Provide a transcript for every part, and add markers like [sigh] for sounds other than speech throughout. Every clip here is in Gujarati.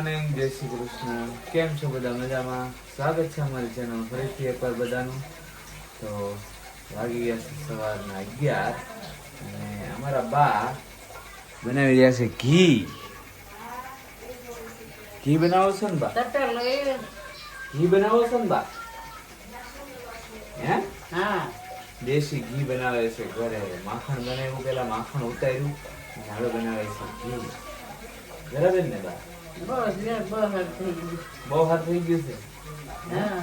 મોર્નિંગ જય શ્રી કૃષ્ણ. કેમ છો બધા મજામાં? સ્વાગત છે અમારી ચેનલ ફરીથી એકવાર બધાનું. તો વાગી ગયા છે સવારના અગિયાર અને અમારા બા બનાવી રહ્યા છે ઘી. ઘી બનાવો છો ને બા? ઘી બનાવો છો ને બા? હે? હા. દેશી ઘી બનાવે છે ઘરે. માખણ બનાવ્યું પેલા માખણ ઉતાર્યું અને હવે બનાવે છે ઘી. બરાબર ને બા? બહુ હાથ થઈ ગયું છે? હા.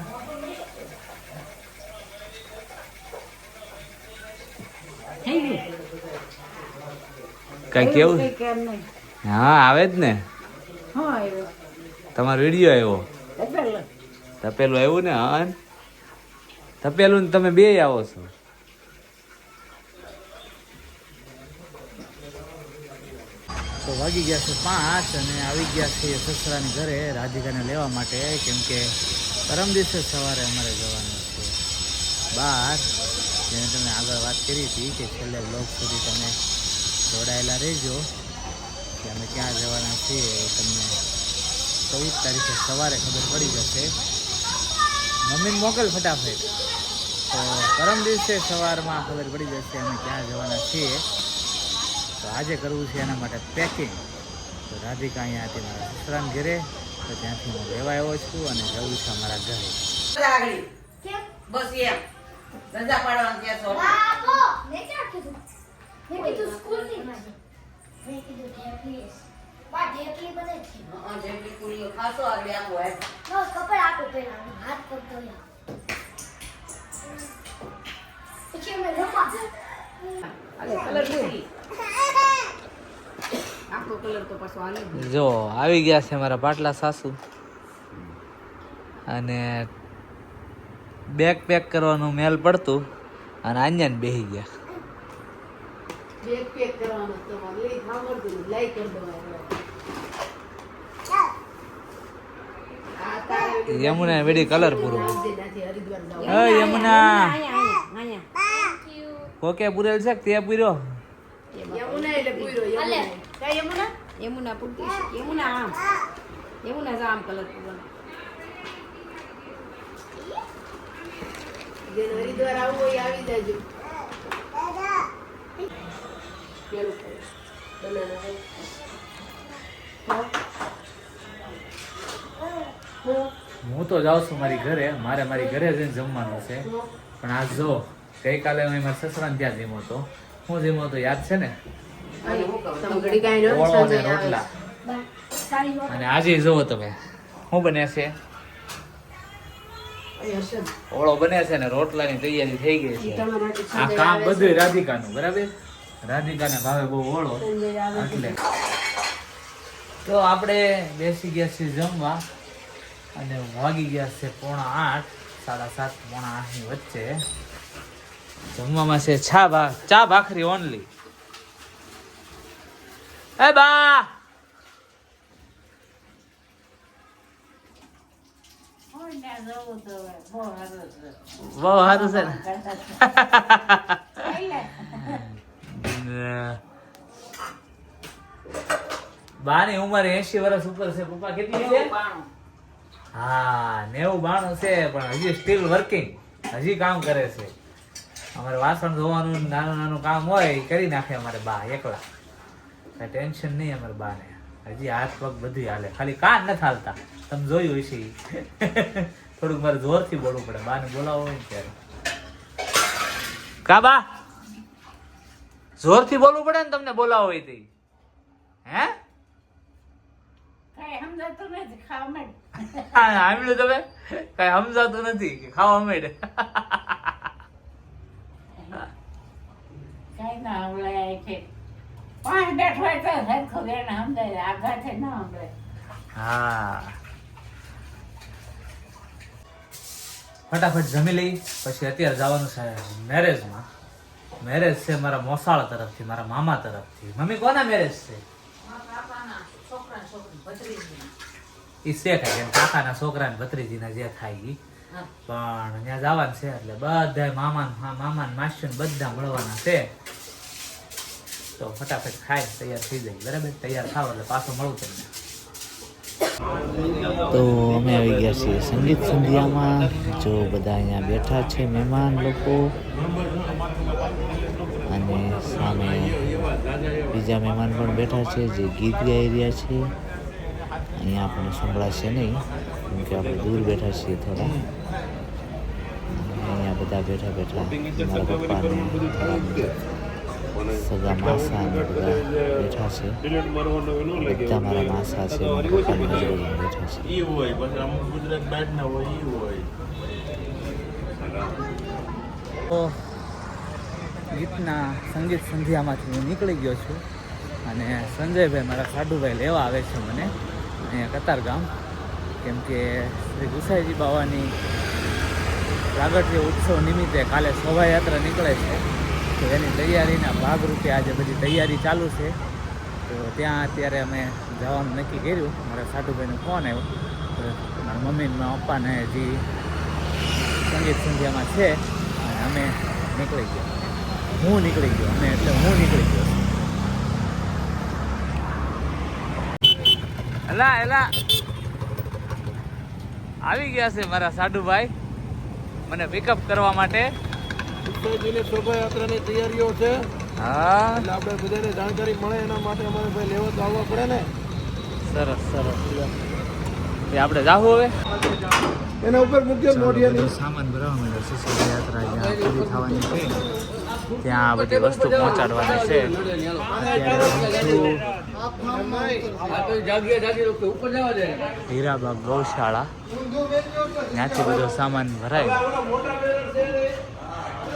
કઈ કેવું? હા આવે જ ને. તમારો વીડિયો આવ્યો. તપેલું આવ્યું ને હા? તપેલું ને તમે બે આવો છો. તો વાગી ગયા છે પાંચ અને આવી ગયા છે સસરાની ઘરે રાધિકાને લેવા માટે, કેમ કે પરમ દિવસે સવારે અમારે જવાનું છે. બહાર જેને તમે આગળ વાત કરી હતી કે છેલ્લે બ્લોગ સુધી તમે જોડાયેલા રહેજો, કે અમે ક્યાં જવાના છીએ તમને ચૌદ તારીખે સવારે ખબર પડી જશે. મમ્મીને મોકલ ફટાફટ. તો પરમ દિવસે સવારમાં ખબર પડી જશે અમે ક્યાં જવાના છીએ. તો આજે કરવું છે એના માટે પેકિંગ તો રાધિકા અહીંયા હતી મારા સસરાને ઘરે તો ત્યાંથી હું લેવા આવ્યો છું અને જવું છે અમારા ઘરે. બસ એમ. રજા પાડવાનું ત્યાં છો મેં ક્યાં કીધું? મેં કીધું સ્કૂલની માં મેં કીધું ઢેફલી બા ઢેફલી બને છે. હા જેટલી કુડીઓ ખાશો આગળ આપો હે. નો કપડ આપો પેલા હાથ પગ ધોયા. પછી અમે રમવા. કલર જ. જો આવી ગયા છે મારા પાટલા સાસુ. અને બેગ પેક કરવાનું મેલ પડતું અને આન્યાને બેહી ગયા. બેગ પેક કરવાનું તમારે લઈ સાંભળતું લઈ કરી દેવાનું યમુના વેડી કલર પૂરો. યમુના. કોકે પૂરેલ છે કે તે પૂર્યો? યમુના એટલે પૂરો યમુના કઈ યમુના યમુના પૂરતી છે. યમુના આમ યમુના આમ કલર પૂરો જેને હરિદ્વાર આવવું હોય આવી જાજો પેલું બનાના હું તો જાઉં છું મારી ઘરે. મારે મારી ઘરે જઈને જમવાનું છે. પણ આ જો ગઈકાલે હું મારા સસરાને ત્યાં જમ્યો હતો. હું જમ્યો તો યાદ છે ને ને. રોટલા બા સારી વાત અને આજે જુઓ તમે શું બને છે ને. ઓળો બને છે ને રોટલાની તૈયારી થઈ ગઈ છે આ કામ છે. બધું રાધિકાનું બરાબર રાધિકાને ભાવે બહુ ઓળો છે. એટલે તો આપણે બેસી ગયા છીએ જમવા અને વાગી ગયા છે પોણા આઠ સાડા સાત પોણા આઠની વચ્ચે જમવામાં છે ચા ભા ચા ભાખરી ઓનલી એ બા! [laughs] બાની ઉંમર એસી વર્ષ ઉપર છે. પપ્પા કેટલી છે? હા, નેવું બાણું છે, પણ હજી સ્ટીલ વર્કિંગ હજી કામ કરે છે. અમારે વાસણ ધોવાનું નાનું નાનું કામ હોય એ કરી નાખે અમારે બા એકલા. કઈ ટેન્શન નહીં અમારે બાને. હજી હાથ પગ બધું હાલે. ખાલી કાન નથી હાલતા. તમે જોયું હશે છે [laughs] થોડુંક મારે જોરથી બોલવું પડે. બાને બોલાવો હોય ને ત્યારે. કા બા? જોરથી બોલવું પડે ને તમને બોલાવો હોય તે હે? કઈ સમજાતું નથી, ખાવા મેડ. હા સાંભળ્યું તમે? કઈ સમજાતું નથી કે ખાવા માંડે. [laughs] ના સંભળાય છે. પાંચ બેઠ હોય તો સરખું એને સમજાય, આઘાથી ના સંભળાય. હા. ફટાફટ જમી લઈ પછી અત્યારે જવાનું છે મેરેજમાં. મેરેજ છે મારા મોસાળ તરફથી મારા મામા તરફથી. મમ્મી કોના મેરેજ છે? ઈ છે કઈ એમ કાકાના છોકરા ને ભત્રીજીના જે થાય એ પણ ત્યાં જવાનું છે એટલે બધા મામા મામા ને માસી બધા મળવાના છે. તો ફટાફટ ખાઈ, તૈયાર થઈ જાય બરાબર? તૈયાર થાવ એટલે પાછો મળું તમને. તો અમે આવી ગયા છીએ સંગીત સંધ્યામાં. જો બધા અહીંયા બેઠા છે મહેમાન લોકો. અને સામે બીજા મહેમાન પણ બેઠા છે જે ગીત ગાઈ રહ્યા છે. અહીંયા આપણને સંભળાશે નહીં, કેમ કે આપણે દૂર બેઠા છીએ થોડા. અહીંયા બધા બેઠા બેઠા, મારા પપ્પાને સગા માસા અને બધા બેઠા છે. બધા મારા માસા છે મારા બેઠા છે. ઈ હોય પછી અમુક ગુજરાત બહાર ના હોય ઈ હોય. તો ગીતના સંગીત સંધ્યામાંથી હું નીકળી ગયો છું અને સંજયભાઈ મારા સાડુભાઈ લેવા આવે છે મને અહીંયા કતારગામ કેમ કે શ્રી ગુસાઈજી બાવાની પ્રાગટ્ય ઉત્સવ નિમિત્તે કાલે શોભાયાત્રા નીકળે છે. તો એની તૈયારીના ભાગરૂપે આજે બધી તૈયારી ચાલુ છે. તો ત્યાં અત્યારે અમે જવાનું નક્કી કર્યું. મારા સાડુભાઈનો ફોન આવ્યો. મારા મમ્મીને પપ્પાને હજી સંગીત સંધ્યામાં છે, અને અમે નીકળી ગયા. હું નીકળી ગયો. અમે એટલે હું નીકળી ગયો. એલા એલા. આવી ગયા છે મારા સાડુભાઈ મને પિકઅપ કરવા માટે. ઉત્સવજીની શોભાયાત્રાની તૈયારીઓ છે. હા. એટલે આપણે બધાને જાણકારી મળે એના માટે અમારે ભાઈ લેવા તો આવવા પડે ને. સરસ સરસ. એ આપણે જાવું હવે? એના ઉપર મુખ્ય મોઢિયાની. સામાન ભરવા માંડ્યો છે શોભાયાત્રા જ્યાં પૂરી થવાની છે ત્યાં આ બધી વસ્તુ પહોંચાડવાની છે. હીરાબાગ ગૌશાળા. ત્યાંથી બધો સામાન ભરાય.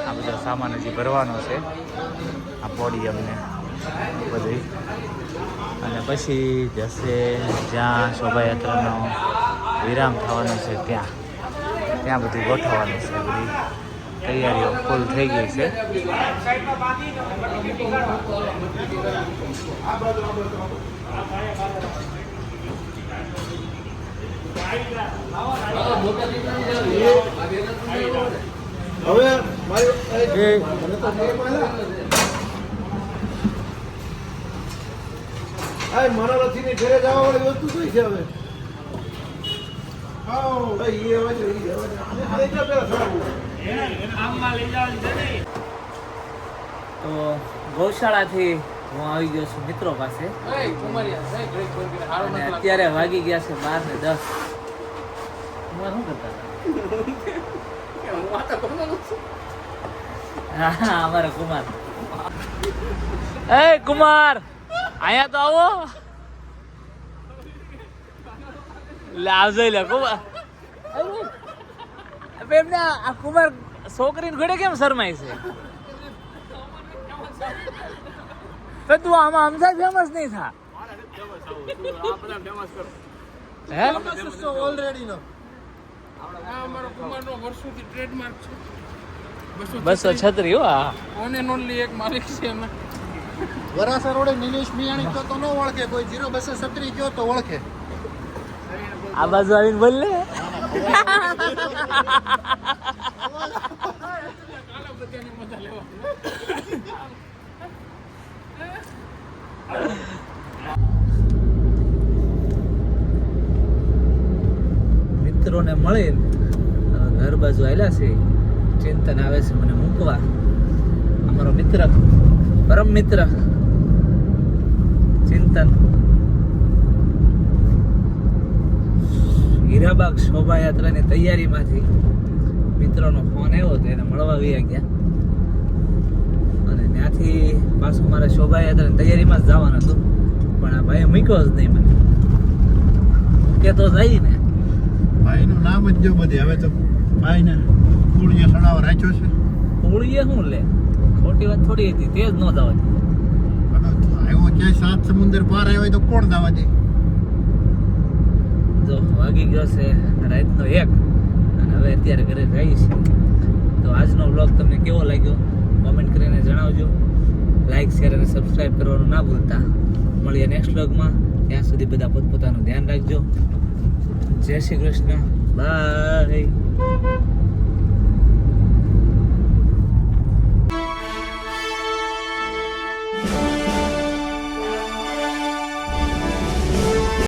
આ બધો સામાન હજી ભરવાનો છે. આ બોડી અમને બધી. અને પછી જશે જ્યાં શોભાયાત્રાનો વિરામ થવાનો છે ત્યાં. ત્યાં બધું ગોઠવવાનું છે, બધી તૈયારીઓ ફૂલ થઈ ગઈ છે. હવે મારી રથીની ઘરે જવા વાળી વસ્તુ કઈ છે હવે? આવો, એ પેલા સારું. તો ગૌશાળાથી હું આવી ગયો છું મિત્રો પાસે. અને અત્યારે વાગી ગયા છે બાર ને દસ. શું કરતા હતા? હા, અમારા કુમાર. એ, કુમાર, અહીંયા તો આવો. લાવજો લે, કુમાર. એમને આ કુમાર છોકરીને ઘડે કેમ શરમાય છે? તો તું આમાં હમઝા ફેમસ નહીં થા. હે? Already no. બસો છત્રી હો અમે વરાસા રોડે નિલેશ મિયાણી કયો તો ન ઓળખે કોઈ જીરો બસો છત્રી કયો તો ઓળખે. આ બાજુ આવીને બોલ લે મિત્રોને મળી ઘર બાજુ આવેલા છે. ચિંતન આવે છે, મને મૂકવા. અમારો મિત્ર, પરમ મિત્ર. ચિંતન. હીરાબાગ શોભાયાત્રાની તૈયારીમાંથી મિત્રોનો ફોન આવ્યો તો એને મળવા આવી ગયા. અને ત્યાંથી પાછું મારે શોભાયાત્રાની તૈયારીમાં જ જવાનું હતું. પણ આ ભાઈએ મૂક્યો જ નહીં મને. કે તો જઈ ને. ભાઈનું નામ જ જો બધી. હવે તો ભાઈને કુળીએ સડાવ રાખ્યો છે? હોળીએ શું લે? ખોટી વાત થોડી હતી તે જ ન જવાની આવ્યો ક્યાંય સાત સમુદ્ર પાર આવ્યો તો કોણ દાવા દે? જો વાગી ગયો છે રાતનો એક અને હવે અત્યારે ઘરે જઈએ છે. તો આજનો બ્લોગ તમને કેવો લાગ્યો? કોમેન્ટ કરીને જણાવજો. લાઈક શેર અને સબસ્ક્રાઈબ કરવાનું ના ભૂલતા. મળીએ નેક્સ્ટ બ્લોગમાં ત્યાં સુધી બધા પોતપોતાનું ધ્યાન રાખજો. જય શ્રી કૃષ્ણ. બાય